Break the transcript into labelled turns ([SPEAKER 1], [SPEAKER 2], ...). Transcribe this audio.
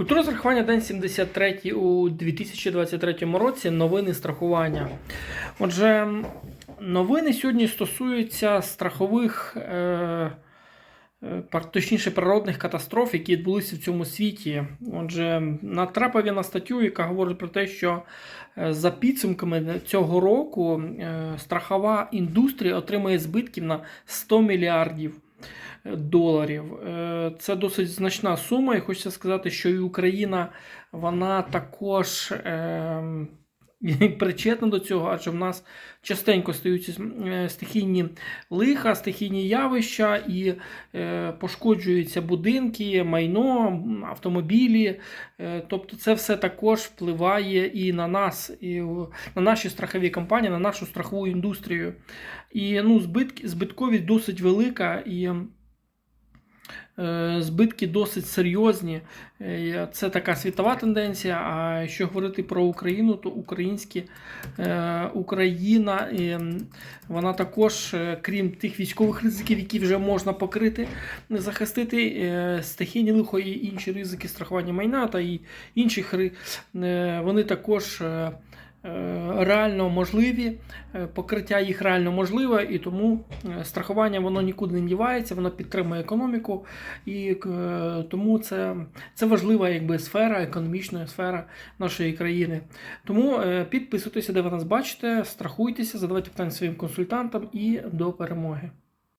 [SPEAKER 1] Культура страхування день 73 у 2023 році. Новини страхування. Отже, новини сьогодні стосуються страхових, е, е, точніше, природних катастроф, які відбулися в цьому світі. Отже, натрапив я на статтю, яка говорить про те, що е, за підсумками цього року страхова індустрія отримає збитків на 100 мільярдів доларів. Е, Це досить значна сума, і хочеться сказати, що і Україна вона також е, причетна до цього, адже в нас частенько стаються е, стихійні лиха, стихійні явища і е, пошкоджуються будинки, майно, автомобілі. Тобто це все також впливає і на нас, і на наші страхові компанії, на нашу страхову індустрію. І ну, збитки, збитковість досить велика. І Збитки досить серйозні. Е, Це така світова тенденція. А якщо говорити про Україну, то українські, е, Україна е, вона також, е, крім тих військових ризиків, які вже можна покрити, захистити е, стихійні лихо і інші ризики страхування майна та і інших е, вони також. Е, Реально можливі, е, покриття їх реально можливе, і тому е, страхування воно нікуди не дівається, воно підтримує економіку, і тому це, це важлива якби, сфера, економічна сфера нашої країни. Тому підписуйтеся, де ви нас бачите, страхуйтеся, задавайте питання своїм консультантам і до перемоги.